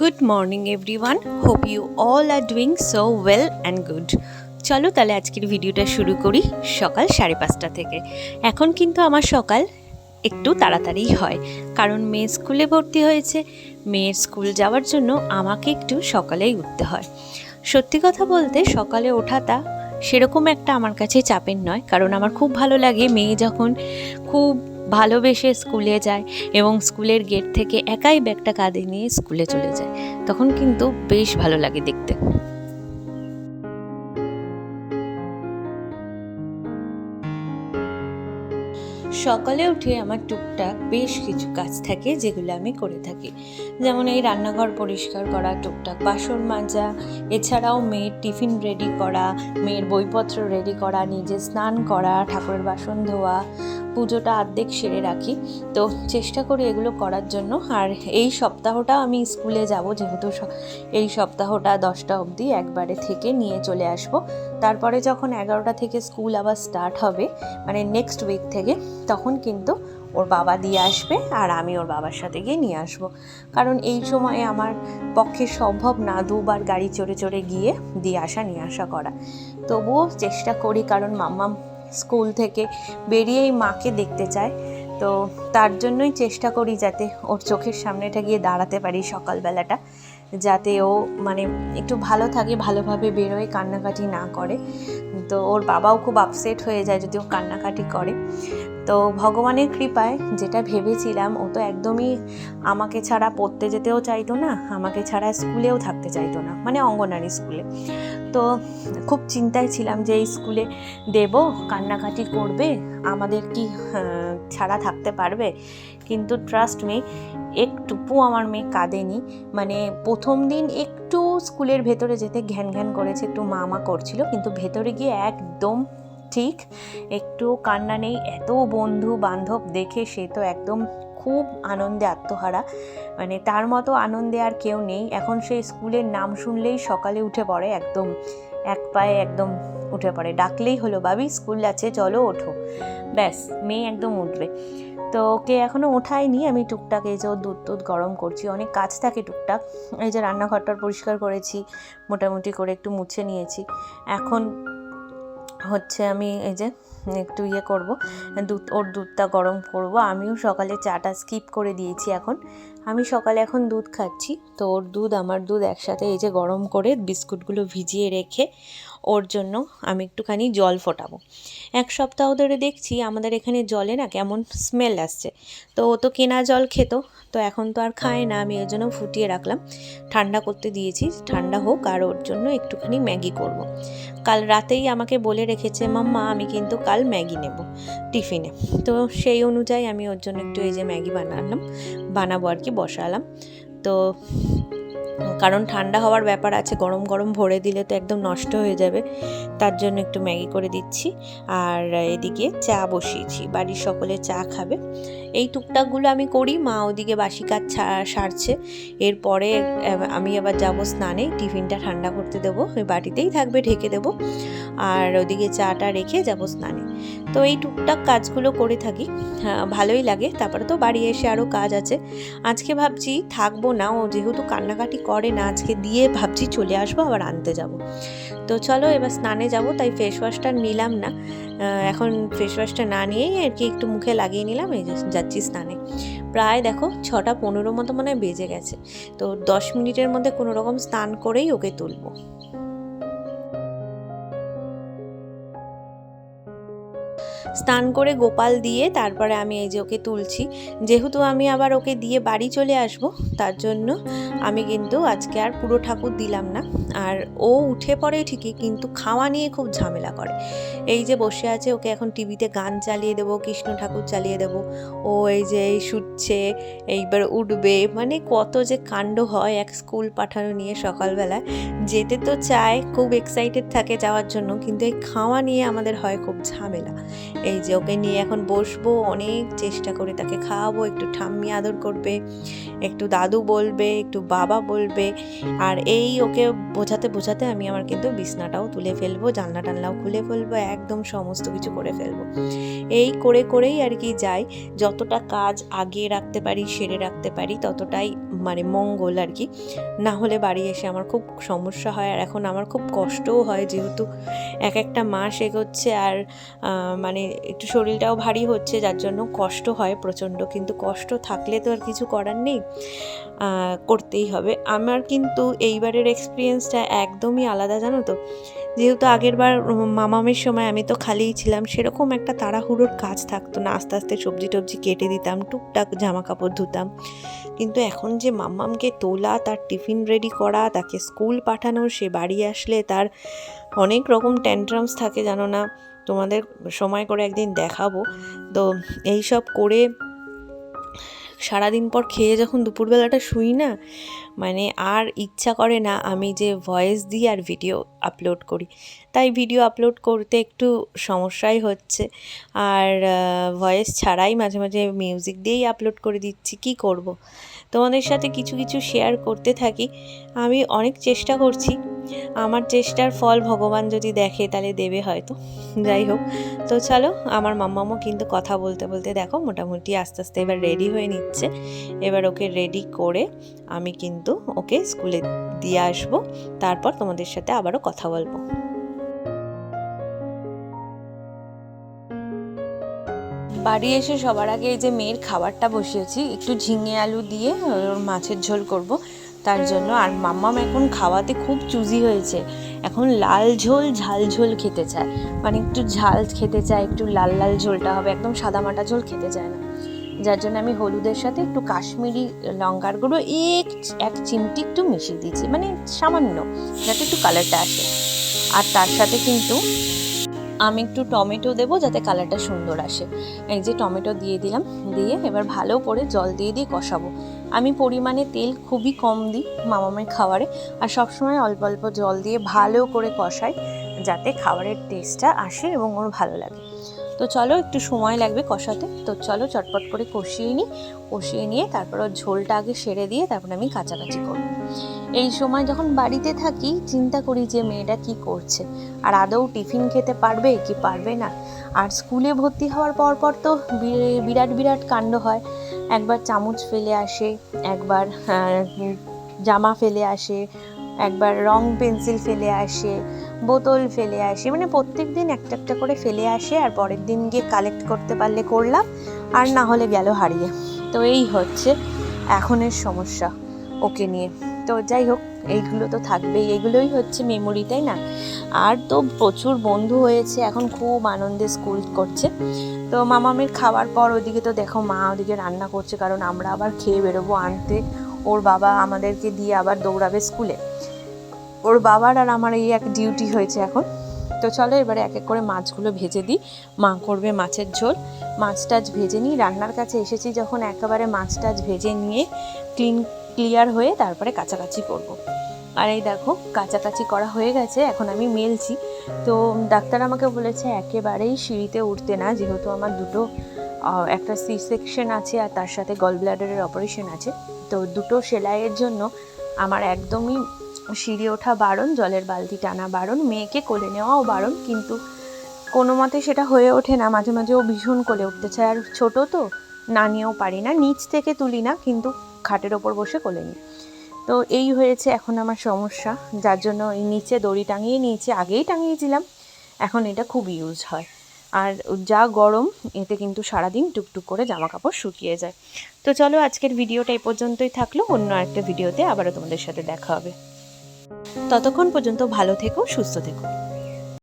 Good morning everyone hope you all are doing so well and good চলো তাহলে আজকের ভিডিওটা শুরু করি সকাল সাড়ে পাঁচটা থেকে। এখন কিন্তু আমার সকাল একটু তাড়াতাড়িই হয়, কারণ মেয়ে স্কুলে ভর্তি হয়েছে। মেয়ের স্কুল যাওয়ার জন্য আমাকে একটু সকালেই উঠতে হয়। সত্যি কথা বলতে সকালে ওঠাটা সেরকম একটা আমার কাছে চাপের নয়, কারণ আমার খুব ভালো লাগে। মেয়ে যখন খুব ভালোবেসে স্কুলে যায় এবং স্কুলের গেট থেকে একাই ব্যাগটা কাঁধে নিয়ে স্কুলে চলে যায়। তখন কিন্তু বেশ ভালো লাগে দেখতে। সকালে উঠে আমার টুকটাক বেশ কিছু কাজ থাকে যেগুলো আমি করে থাকি। যেমন এই রান্নাঘর পরিষ্কার করা, টুকটাক বাসন মাজা, এছাড়াও মেয়ের টিফিন রেডি করা, মেয়ের বইপত্র রেডি করা, নিজে স্নান করা, ঠাকুরের বাসন ধোয়া পুজোটা আর্ধেক সেরে রাখি। তো চেষ্টা করি এগুলো করার জন্য। আর এই সপ্তাহটা আমি স্কুলে যাব, যেহেতু এই সপ্তাহটা দশটা অবধি একবারে থেকে নিয়ে চলে আসব। তারপরে যখন এগারোটা থেকে স্কুল আবার স্টার্ট হবে মানে নেক্সট উইক থেকে, তখন কিন্তু ওর বাবা দিয়ে আসবে আর আমি ওর বাবার সাথে গিয়ে নিয়ে আসব। কারণ এই সময়ে আমার পক্ষে সম্ভব না দুবার গাড়ি চড়ে চড়ে গিয়ে দিয়ে আসা, নিয়ে আসা করা। তবুও চেষ্টা করি, কারণ মাম্মাম স্কুল থেকে বেরিয়েই মাকে দেখতে চায়। তো তার জন্যই চেষ্টা করি যাতে ওর চোখের সামনেটা গিয়ে দাঁড়াতে পারি সকালবেলাটা। যাতে ও মানে একটু ভালো থাকে, ভালোভাবে বেরোয়, কান্নাকাটি না করে। তো ওর বাবাও খুব আপসেট হয়ে যায় যদি ও কান্নাকাটি করে। তো ভগবানের কৃপায় যেটা ভেবেছিলাম, ও তো একদমই আমাকে ছাড়া পড়তে যেতেও চাইতো না, আমাকে ছাড়া স্কুলেও থাকতে চাইতো না মানে অঙ্গনারী স্কুলে। তো খুব চিন্তায় ছিলাম যে এই স্কুলে দেব, কান্নাকাটি করবে, আমাদের কি ছাড়া থাকতে পারবে? কিন্তু ট্রাস্ট মি একটুপু আমার মেয়ে কাঁদেনি মানে প্রথম দিন একটু স্কুলের ভেতরে যেতে ঘ্যান ঘ্যান করেছে, একটু মা মা করছিল, কিন্তু ভেতরে গিয়ে একদম ঠিক, একটু কান্না নেই, এত বন্ধু বান্ধব দেখে সে তো একদম খুব আনন্দে আত্মহারা। মানে তার মতো আনন্দে আর কেউ নেই। এখন সে স্কুলের নাম শুনলেই সকালে উঠে পড়ে, একদম এক পায়ে একদম উঠে পড়ে। ডাকলেই হলো বাবি স্কুল আছে চলো ওঠো। ব্যাস, মেয়ে একদম উঠবে। তো ওকে এখনও ওঠায়নি, আমি টুকটাক এই যে দুধ টুধ গরম করছি, অনেক কাজ থাকে টুকটাক। এই যে রান্নাঘরটার পরিষ্কার করেছি, মোটামুটি করে একটু মুছে নিয়েছি। এখন হচ্ছে আমি এই যে একটু ইয়ে করব, দুধ, ওর দুধটা গরম করব। আমিও সকালে চাটা স্কিপ করে দিয়েছি এখন। আমি সকালে এখন দুধ খাচ্ছি। তো ওর দুধ, আমার দুধ একসাথে এই যে গরম করে বিস্কুটগুলো ভিজিয়ে রেখে ওর জন্য আমি একটুখানি জল ফোটাবো। এক সপ্তাহ ধরে দেখছি আমাদের এখানে জলে না কেমন স্মেল আসছে। তো ও তো কেনা জল খেত, তো এখন তো আর খায় না। আমি এর জন্য ফুটিয়ে রাখলাম। ঠান্ডা করতে দিয়েছি। ঠান্ডা হোক আর ওর জন্য একটুখানি ম্যাগি করব। কাল রাতেই আমাকে বলে রেখেছে, মাম্মা, আমি কিন্তু কাল ম্যাগি নেব টিফিনে। তো সেই অনুযায়ী আমি ওর জন্য একটু এই যে ম্যাগি বানালাম, বানাবো আর কি, বসালাম। তো কারণ ঠান্ডা হওয়ার ব্যাপার আছে গরম গরম ভরে দিলে তো একদম নষ্ট হয়ে যাবে। তার জন্য একটু ম্যাগি করে দিচ্ছি। আর এদিকে চা বসিয়েছি বাড়ির সকলে চা খাবে। এই টুকটাকগুলো আমি করি মা ওদিকে বাসি কাজ সারছে। এরপরে আমি আবার যাব স্নানে টিফিনটা ঠান্ডা করতে দেবো ওই বাটিতেই থাকবে ঢেকে দেবো। আর ওদিকে চাটা রেখে যাব স্নানে। তো এই টুকটাক কাজগুলো করে থাকি। হ্যাঁ, ভালোই লাগে। তারপরে তো বাড়ি এসে আরও কাজ আছে। আজকে ভাবছি থাকব না ও যেহেতু কান্নাকাটি করে না আজকে দিয়ে ভাবছি চলে আসব, আবার আনতে যাব। তো চলো, এবার স্নানে যাব, তাই ফেস ওয়াশটা নিলাম না। এখন ফেস ওয়াশটা না নিয়েই আর কি একটু মুখে লাগিয়ে নিলাম, এই যাচ্ছি স্নানে। প্রায় দেখো, ছটা পনেরো মতো মনে হয় বেজে গেছে। তো দশ মিনিটের মধ্যে কোনো রকম স্নান করেই ওকে তুলবো। স্নান করে গোপাল দিয়ে তারপরে আমি এই যে ওকে তুলছি। যেহেতু আমি আবার ওকে দিয়ে বাড়ি চলে আসব, তার জন্য আমি কিন্তু আজকে আর পুরো ঠাকুর দিলাম না। আর ও উঠে পড়ে ঠিকই, কিন্তু খাওয়া নিয়ে খুব ঝামেলা করে। এই যে বসে আছে, ওকে এখন টিভিতে গান চালিয়ে দেবো, কৃষ্ণ ঠাকুর চালিয়ে দেবো। ও এই যে এই শুটছে এইবার উঠবে। মানে কত যে কাণ্ড হয় এক স্কুল পাঠানো নিয়ে সকালবেলা যেতে তো চায়, খুব এক্সাইটেড থাকে যাওয়ার জন্য, কিন্তু এই খাওয়া নিয়ে আমাদের হয় খুব ঝামেলা। এই যে ওকে নিয়ে এখন বসবো, অনেক চেষ্টা করে তাকে খাওয়াবো, একটু ঠাম্মি আদর করবে, একটু দাদু বলবে, একটু বাবা বলবে। আর এই ওকে বোঝাতে বোঝাতে আমি আমার কিন্তু বিছনাটাও তুলে ফেলব, জানলা টানলাও খুলে ফেলব, একদম সমস্ত কিছু করে ফেলব। এই করে করেই আর কি যাই। যতটা কাজ আগে রাখতে পারি, সেরে রাখতে পারি, ততটাই মানে মঙ্গল আর কি। না হলে বাড়ি এসে আমার খুব সমস্যা হয়, আর এখন আমার খুব কষ্টও হয় যেহেতু এক একটা মাস এগোচ্ছে, আর মানে একটু শরীরটাও ভারী হচ্ছে, যার জন্য কষ্ট হয় প্রচণ্ড। কিন্তু কষ্ট থাকলে তো আর কিছু করার নেই করতেই হবে। আমার কিন্তু এইবারের এক্সপিরিয়েন্সটা একদমই আলাদা, জানো তো? যেহেতু আগের বার মামামের সময় আমি তো খালিই ছিলাম, সেরকম একটা তাড়াহুড়োর কাজ থাকতো না। আস্তে আস্তে সবজি টবজি কেটে দিতাম, টুকটাক জামা কাপড় ধুতাম। কিন্তু এখন যে মাম্মামকে তোলা, তার টিফিন রেডি করা, তাকে স্কুল পাঠানো, সে বাড়ি আসলে তার অনেক রকম ট্যান্ট্রামস থাকে, জানো না? তোমাদের সময় করে একদিন দেখাবো। তো এই সব করে সারাদিন পর খেয়ে যখন দুপুরবেলাটা শুই না মানে আর ইচ্ছা করে না আমি যে ভয়েস দিই আর ভিডিও আপলোড করি। তাই ভিডিও আপলোড করতে একটু সমস্যাই হচ্ছে। আর ভয়েস ছাড়াই মাঝে মাঝে মিউজিক দিয়েই আপলোড করে দিচ্ছি, কি করব। তোমাদের সাথে কিছু কিছু শেয়ার করতে থাকি। আমি অনেক চেষ্টা করছি। আমার চেষ্টার ফল ভগবান যদি দেখে, তাহলে দেবে হয়তো। যাই হোক, তো চলো, আমার মাম্মামও কিন্তু কথা বলতে বলতে দেখো, মোটামুটি আস্তে আস্তে এবার রেডি হয়ে নিচ্ছে। এবার ওকে রেডি করে আমি কিন্তু ওকে স্কুলে দিয়ে আসব। তারপর তোমাদের সাথে আবারও কথা বলব। বাড়ি এসে সবার আগে এই যে মেয়ের খাবারটা বসিয়েছি, একটু ঝিঙে আলু দিয়ে ওর মাছের ঝোল করব। তার জন্য আর মাম্মাম এখন খাওয়াতে খুব চুজি হয়েছে। এখন লাল ঝোল, ঝাল ঝোল খেতে চায়। মানে একটু ঝাল খেতে চায়, একটু লাল লাল ঝোলটা হবে, একদম সাদামাটা ঝোল খেতে চায় না। যার জন্য আমি হলুদের সাথে একটু কাশ্মীরি লঙ্কার গুঁড়ো, এক এক চিমটি একটু মিশিয়ে দিয়েছি। মানে সামান্য, যাতে একটু কালারটা আসে। আর তার সাথে কিন্তু আমি একটু টমেটো দেবো যাতে কালারটা সুন্দর আসে। এই যে টমেটো দিয়ে দিলাম, দিয়ে এবার ভালো করে জল দিয়ে দিয়ে কষাবো। আমি পরিমাণে তেল খুবই কম দিই মামামের খাবারে আর সবসময় অল্প অল্প জল দিয়ে ভালো করে কষাই যাতে খাবারের টেস্টটা আসে এবং ওর ভালো লাগে। তো চলো একটু সময় লাগবে কষাতে। তো চলো চটপট করে কষিয়ে নিই। কষিয়ে নিয়ে তারপর ওর ঝোলটা আগে সেরে দিয়ে তারপর আমি কাছাকাছি করব। এই সময় যখন বাড়িতে থাকি, চিন্তা করি যে মেয়েটা কি করছে। আর আদৌ টিফিন খেতে পারবে কি পারবে না? আর স্কুলে ভর্তি হওয়ার পর পর তো বিরাট বিরাট কাণ্ড হয়। একবার চামচ ফেলে আসে, একবার জামা ফেলে আসে, একবার রং পেন্সিল ফেলে আসে, বোতল ফেলে আসে মানে প্রত্যেক দিন একটা একটা করে ফেলে আসে, আর পরের দিন গিয়ে কালেক্ট করতে পারলে করলাম, আর না হলে গেল হারিয়ে। তো এই হচ্ছে এখনের সমস্যা ওকে নিয়ে। তো যাই হোক, এইগুলো তো থাকবেই। এগুলোই হচ্ছে মেমোরি তাই না? আর তো প্রচুর বন্ধু হয়েছে, এখন খুব আনন্দে স্কুল করছে। তো মামামের খাওয়ার পর ওদিকে তো দেখো মা ওদিকে রান্না করছে, কারণ আমরা আবার খেয়ে বেরোবো আনতে। ওর বাবা আমাদেরকে দিয়ে আবার দৌড়াবে স্কুলে ওর বাবার আর আমার এই এক ডিউটি হয়েছে এখন। তো চলো এবারে এক এক করে মাছগুলো ভেজে দিই। মা করবে মাছের ঝোল। মাছ টাছ ভেজে নিই। রান্নার কাছে এসেছি যখন একেবারে মাছ টাছ ভেজে নিয়ে ক্লিন ক্লিয়ার হয়ে তারপরে কাছাকাছি করব। আর এই দেখো কাছাকাছি করা হয়ে গেছে, এখন আমি মেলছি। তো ডাক্তার আমাকে বলেছে, একেবারেই সিঁড়িতে উঠতে না, যেহেতু আমার দুটো একটা সি সেকশন আছে আর তার সাথে গল ব্লাডারের অপারেশন আছে। তো দুটো সেলাইয়ের জন্য আমার একদমই সিঁড়ি ওঠা বারণ, জলের বালতি টানা বারণ, মেয়েকে কোলে নেওয়াও বারণ, কিন্তু কোনো মতে সেটা হয়ে ওঠে না। মাঝে মাঝে ও ভীষণ কোলে উঠতে চায়। আর ছোটো তো না নিয়েও পারি না, নিচ থেকে তুলি না, কিন্তু খাটের ওপর বসে কোলে নিই। তো এই হয়েছে এখন আমার সমস্যা, যার জন্য এই নিচে দড়ি টাঙিয়ে নিয়েছি, আগেই টাঙিয়েছিলাম, এখন এটা খুব ইউজ হয়। আর যা গরম, এতে কিন্তু সারাদিন টুকটুক করে জামা কাপড় শুকিয়ে যায়। তো চলো আজকের ভিডিওটা এই পর্যন্তই থাকল, অন্য একটা ভিডিওতে আবারও তোমাদের সাথে দেখা হবে। ততক্ষণ পর্যন্ত ভালো থেকো, সুস্থ থেকো।